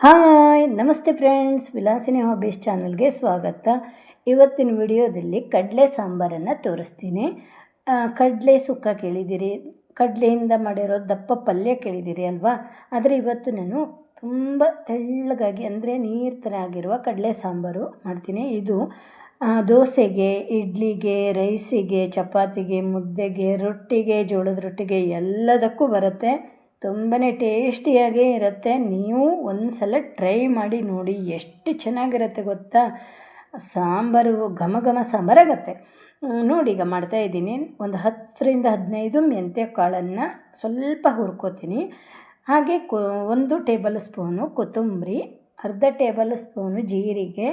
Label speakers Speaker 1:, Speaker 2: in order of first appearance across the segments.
Speaker 1: Hi, ನಮಸ್ತೆ friends. Vilasini hobbies ಚಾನಲ್ಗೆ ಸ್ವಾಗತ. ಇವತ್ತಿನ ವಿಡಿಯೋದಲ್ಲಿ ಕಡಲೆ ಸಾಂಬಾರನ್ನು ತೋರಿಸ್ತೀನಿ. ಕಡಲೆ ಸುಕ್ಕ ಕೇಳಿದ್ದೀರಿ ಕಡಲೆಯಿಂದ ಮಾಡಿರೋ ದಪ್ಪ ಪಲ್ಯ ಕೇಳಿದ್ದೀರಿ ಅಲ್ವಾ? ಆದರೆ ಇವತ್ತು ನಾನು ತುಂಬ ತೆಳ್ಳಗಾಗಿ, ಅಂದರೆ ನೀರು ಥರ ಆಗಿರುವ ಕಡಲೆ ಸಾಂಬಾರು ಮಾಡ್ತೀನಿ. ಇದು ದೋಸೆಗೆ, ಇಡ್ಲಿಗೆ, ರೈಸಿಗೆ, ಚಪಾತಿಗೆ, ಮುದ್ದೆಗೆ, ರೊಟ್ಟಿಗೆ, ಜೋಳದ ರೊಟ್ಟಿಗೆ ಎಲ್ಲದಕ್ಕೂ ಬರುತ್ತೆ. ತುಂಬಾ ಟೇಸ್ಟಿಯಾಗೇ ಇರುತ್ತೆ. ನೀವು ಒಂದು ಸಲ ಟ್ರೈ ಮಾಡಿ ನೋಡಿ ಎಷ್ಟು ಚೆನ್ನಾಗಿರುತ್ತೆ ಗೊತ್ತಾ? ಸಾಂಬಾರು, ಘಮ ಘಮ ಸಾಂಬಾರಾಗತ್ತೆ. ನೋಡಿ ಈಗ ಮಾಡ್ತಾಯಿದ್ದೀನಿ ಒಂದು ಹತ್ತರಿಂದ ಹದಿನೈದು ಮೆಂತ್ಯ ಕಾಳನ್ನು ಸ್ವಲ್ಪ ಹುರ್ಕೋತೀನಿ. ಹಾಗೆ ಕೊ, ಒಂದು ಟೇಬಲ್ ಸ್ಪೂನು ಕೊತ್ತಂಬರಿ, ಅರ್ಧ ಟೇಬಲ್ ಸ್ಪೂನು ಜೀರಿಗೆ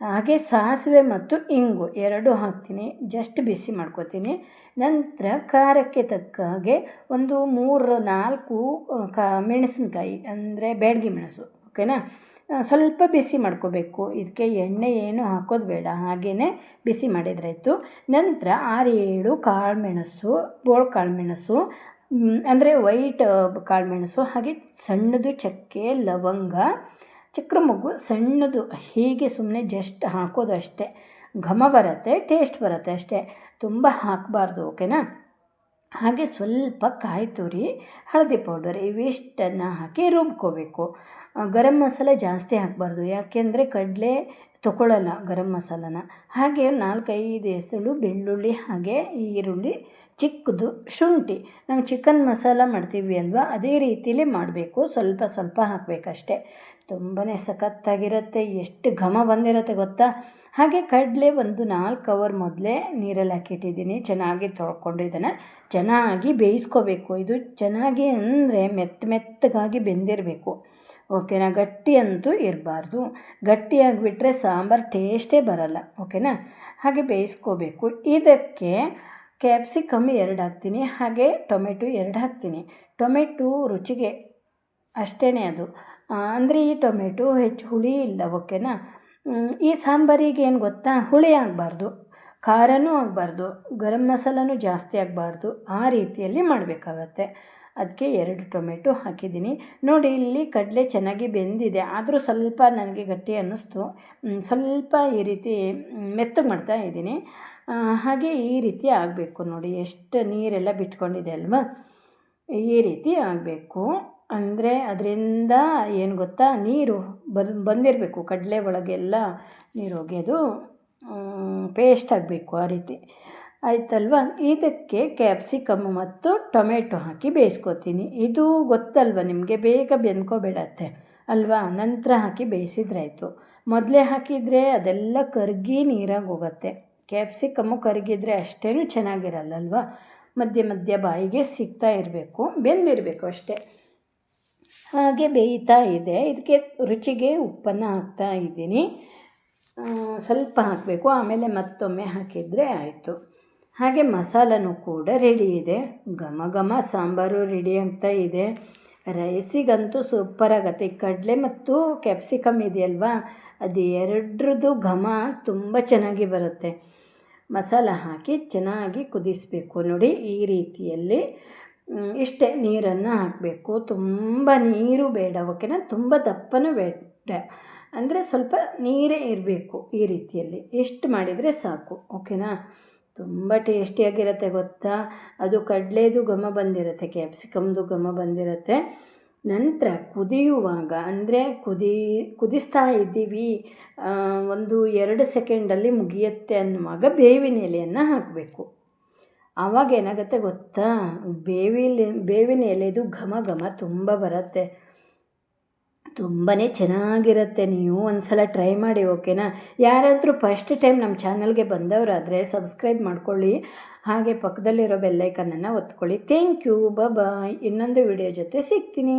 Speaker 1: ಹಾಗೆ ಸಾಸಿವೆ ಮತ್ತು ಇಂಗು ಎರಡೂ ಹಾಕ್ತೀನಿ. ಜಸ್ಟ್ ಬಿಸಿ ಮಾಡ್ಕೋತೀನಿ. ನಂತರ ಖಾರಕ್ಕೆ ತಕ್ಕ ಹಾಗೆ ಒಂದು ಮೂರು ನಾಲ್ಕು ಕ, ಮೆಣಸಿನ್ಕಾಯಿ ಅಂದರೆ ಬ್ಯಾಡಗಿ ಮೆಣಸು ಓಕೆನಾ ಸ್ವಲ್ಪ ಬಿಸಿ ಮಾಡ್ಕೋಬೇಕು. ಇದಕ್ಕೆ ಎಣ್ಣೆ ಏನು ಹಾಕೋದು ಬೇಡ. ಹಾಗೆಯೇ ಬಿಸಿ ಮಾಡಿದ್ರಾಯಿತು. ನಂತರ ಆರು ಏಳು ಕಾಳುಮೆಣಸು, ಬೋಳು ಕಾಳುಮೆಣಸು ಅಂದರೆ ವೈಟ್ ಕಾಳುಮೆಣಸು, ಹಾಗೆ ಸಣ್ಣದು ಚಕ್ಕೆ, ಲವಂಗ ಚಕ್ರ ಮೊಗ್ಗು ಸಣ್ಣದು, ಹೀಗೆ ಸುಮ್ಮನೆ ಜಸ್ಟ್ ಹಾಕೋದು ಅಷ್ಟೇ. ಘಮ ಬರುತ್ತೆ ಟೇಸ್ಟ್ ಬರುತ್ತೆ ಅಷ್ಟೇ. ತುಂಬ ಹಾಕಬಾರ್ದು ಓಕೆನಾ ಹಾಗೆ ಸ್ವಲ್ಪ ಕಾಯಿ ತುರಿ, ಹಳದಿ ಪೌಡರ್ ಇವಿಷ್ಟನ್ನು ಹಾಕಿ ರುಬ್ಕೋಬೇಕು. ಗರಂ ಮಸಾಲೆ ಜಾಸ್ತಿ ಹಾಕಬಾರ್ದು. ಯಾಕೆಂದರೆ ಕಡಲೆ ತಗೊಳ್ಳಲ್ಲ ಗರಂ ಮಸಾಲನ. ಹಾಗೆ ನಾಲ್ಕೈದು ಹೆಸರು ಬೆಳ್ಳುಳ್ಳಿ, ಹಾಗೆ ಈರುಳ್ಳಿ, ಚಿಕ್ಕದು ಶುಂಠಿ. ನಾವು ಚಿಕನ್ ಮಸಾಲ ಮಾಡ್ತೀವಿ ಅಲ್ವಾ? ಅದೇ ರೀತಿಲಿ ಮಾಡಬೇಕು. ಸ್ವಲ್ಪ ಸ್ವಲ್ಪ ಹಾಕಬೇಕಷ್ಟೆ. ತುಂಬಾ ಸಖತ್ತಾಗಿರುತ್ತೆ. ಎಷ್ಟು ಘಮ ಬಂದಿರುತ್ತೆ ಗೊತ್ತಾ? ಹಾಗೆ ಕಡಲೆ ಒಂದು ನಾಲ್ಕು ಅವರ್ ಮೊದಲೇ ನೀರಲ್ಲಿ ಹಾಕಿಟ್ಟಿದ್ದೀನಿ. ಚೆನ್ನಾಗಿ ತೊಳ್ಕೊಂಡು ಇದನ್ನು ಚೆನ್ನಾಗಿ ಬೇಯಿಸ್ಕೋಬೇಕು. ಇದು ಚೆನ್ನಾಗಿ ಅಂದರೆ ಮೆತ್ತ ಮೆತ್ತಗಾಗಿ ಬೆಂದಿರಬೇಕು. ಓಕೆನಾ? ಗಟ್ಟಿ ಅಂತೂ ಇರಬಾರ್ದು. ಗಟ್ಟಿಯಾಗಿಬಿಟ್ರೆ ಸಾಂಬಾರು ಟೇಸ್ಟೇ ಬರಲ್ಲ. ಓಕೆನಾ? ಹಾಗೆ ಬೇಯಿಸ್ಕೋಬೇಕು. ಇದಕ್ಕೆ ಕ್ಯಾಪ್ಸಿಕಮ್ ಎರಡು ಹಾಕ್ತೀನಿ. ಹಾಗೆ ಟೊಮೆಟೊ ಎರಡು ಹಾಕ್ತೀನಿ. ಟೊಮೆಟೊ ರುಚಿಗೆ ಅಷ್ಟೇ ಅದು. ಅಂದರೆ ಈ ಟೊಮೆಟೊ ಹೆಚ್ಚು ಹುಳಿ ಇಲ್ಲ. ಓಕೆನಾ? ಈ ಸಾಂಬಾರಿಗೆ ಏನು ಗೊತ್ತಾ? ಹುಳಿ ಆಗಬಾರ್ದು. ಖಾರನೂ ಆಗಬಾರ್ದು, ಗರಂ ಮಸಾಲನೂ ಜಾಸ್ತಿ ಆಗಬಾರ್ದು, ಆ ರೀತಿಯಲ್ಲಿ ಮಾಡಬೇಕಾಗತ್ತೆ. ಅದಕ್ಕೆ ಎರಡು ಟೊಮೆಟೊ ಹಾಕಿದ್ದೀನಿ. ನೋಡಿ, ಇಲ್ಲಿ ಕಡಲೆ ಚೆನ್ನಾಗಿ ಬೆಂದಿದೆ. ಆದರೂ ಸ್ವಲ್ಪ ನನಗೆ ಗಟ್ಟಿ ಅನ್ನಿಸ್ತು. ಸ್ವಲ್ಪ ಈ ರೀತಿ ಮೆತ್ತಗೆ ಮಾಡ್ತಾ ಇದ್ದೀನಿ. ಹಾಗೆ ಈ ರೀತಿ ಆಗಬೇಕು ನೋಡಿ. ಎಷ್ಟು ನೀರೆಲ್ಲ ಬಿಟ್ಕೊಂಡಿದೆ ಅಲ್ವಾ? ಈ ರೀತಿ ಆಗಬೇಕು. ಅಂದರೆ ಅದರಿಂದ ಏನು ಗೊತ್ತಾ? ನೀರು ಬಂದಿರಬೇಕು. ಕಡಲೆ ಒಳಗೆಲ್ಲ ನೀರು ಹೋಗಿ ಅದು ಪೇಸ್ಟ್ ಆಗಬೇಕು ಆ ರೀತಿ. ಆಯ್ತಲ್ವಾ? ಇದಕ್ಕೆ ಕ್ಯಾಪ್ಸಿಕಮ್ ಮತ್ತು ಟೊಮೆಟೊ ಹಾಕಿ ಬೇಯಿಸ್ಕೊತೀನಿ. ಇದು ಗೊತ್ತಲ್ವ ನಿಮಗೆ? ಬೇಗ ಬೆಂದ್ಕೊಬೇಡತ್ತೆ. ಅಲ್ವಾ? ನಂತರ ಹಾಕಿ ಬೇಯಿಸಿದ್ರಾಯಿತು. ಮೊದಲೇ ಹಾಕಿದರೆ ಅದೆಲ್ಲ ಕರಗಿ ನೀರಾಗಿ ಹೋಗುತ್ತೆ ಕ್ಯಾಪ್ಸಿಕಮ್ಮು ಕರಗಿದರೆ ಅಷ್ಟೇನು ಚೆನ್ನಾಗಿರಲ್ಲಲ್ವ? ಮಧ್ಯ ಮಧ್ಯ ಬಾಯಿಗೆ ಸಿಗ್ತಾ ಇರಬೇಕು, ಬೆಂದಿರಬೇಕು ಅಷ್ಟೇ. ಹಾಗೆ ಬೇಯ್ತಾ ಇದೆ. ಇದಕ್ಕೆ ರುಚಿಗೆ ಉಪ್ಪನ್ನು ಹಾಕ್ತಾ ಇದ್ದೀನಿ. ಸ್ವಲ್ಪ ಹಾಕಬೇಕು. ಆಮೇಲೆ ಮತ್ತೊಮ್ಮೆ ಹಾಕಿದರೆ ಆಯಿತು. ಹಾಗೆ ಮಸಾಲನೂ ಕೂಡ ರೆಡಿ ಇದೆ. ಘಮ ಘಮ ಸಾಂಬಾರು ರೆಡಿ ಆಗ್ತಾ ಇದೆ. ರೈಸಿಗಂತೂ ಸೂಪರ್ ಆಗತ್ತೆ. ಈ ಕಡಲೆ ಮತ್ತು ಕ್ಯಾಪ್ಸಿಕಮ್ ಇದೆಯಲ್ವಾ? ಅದು ಎರಡ್ರದ್ದು ಘಮ ತುಂಬ ಚೆನ್ನಾಗಿ ಬರುತ್ತೆ. ಮಸಾಲ ಹಾಕಿ ಚೆನ್ನಾಗಿ ಕುದಿಸಬೇಕು. ನೋಡಿ, ಈ ರೀತಿಯಲ್ಲಿ ಇಷ್ಟೇ ನೀರನ್ನು ಹಾಕಬೇಕು. ತುಂಬ ನೀರು ಬೇಡ. ಓಕೆನಾ? ತುಂಬ ದಪ್ಪನೂ ಬೇಡ. ಅಂದರೆ ಸ್ವಲ್ಪ ನೀರೇ ಇರಬೇಕು ಈ ರೀತಿಯಲ್ಲಿ. ಎಷ್ಟು ಮಾಡಿದರೆ ಸಾಕು, ಓಕೆನಾ? ತುಂಬ ಟೇಸ್ಟಿಯಾಗಿರುತ್ತೆ ಗೊತ್ತಾ? ಅದು ಕಡಲೆದು ಘಮ ಬಂದಿರುತ್ತೆ ಕ್ಯಾಪ್ಸಿಕಮ್ದು ಘಮ ಬಂದಿರುತ್ತೆ. ನಂತರ ಕುದಿಯುವಾಗ, ಅಂದರೆ ಕುದಿ, ಕುದಿಸ್ತಾ ಇದ್ದೀವಿ ಒಂದು ಎರಡು ಸೆಕೆಂಡಲ್ಲಿ ಮುಗಿಯುತ್ತೆ ಅನ್ನುವಾಗ ಬೇವಿನ ಎಲೆಯನ್ನು ಹಾಕಬೇಕು. ಆವಾಗ ಏನಾಗುತ್ತೆ ಗೊತ್ತಾ? ಬೇವಿಲೆ, ಬೇವಿನ ಎಲೆದು ಘಮ ಘಮ ತುಂಬ ಬರುತ್ತೆ. ತುಂಬಾ ಚೆನ್ನಾಗಿರುತ್ತೆ. ನೀವು ಒಂದು ಸಲ ಟ್ರೈ ಮಾಡಿ, ಓಕೆನಾ? ಯಾರಾದರೂ ಫಸ್ಟ್ ಟೈಮ್ ನಮ್ಮ ಚಾನಲ್ಗೆ ಬಂದವರಾದರೆ ಸಬ್ಸ್ಕ್ರೈಬ್ ಮಾಡ್ಕೊಳ್ಳಿ. ಹಾಗೆ ಪಕ್ಕದಲ್ಲಿರೋ ಬೆಲ್ಲೈಕನನ್ನು ಒತ್ಕೊಳ್ಳಿ. Thank you. ಬಾಯ್ ಇನ್ನೊಂದು ವಿಡಿಯೋ ಜೊತೆ ಸಿಗ್ತೀನಿ.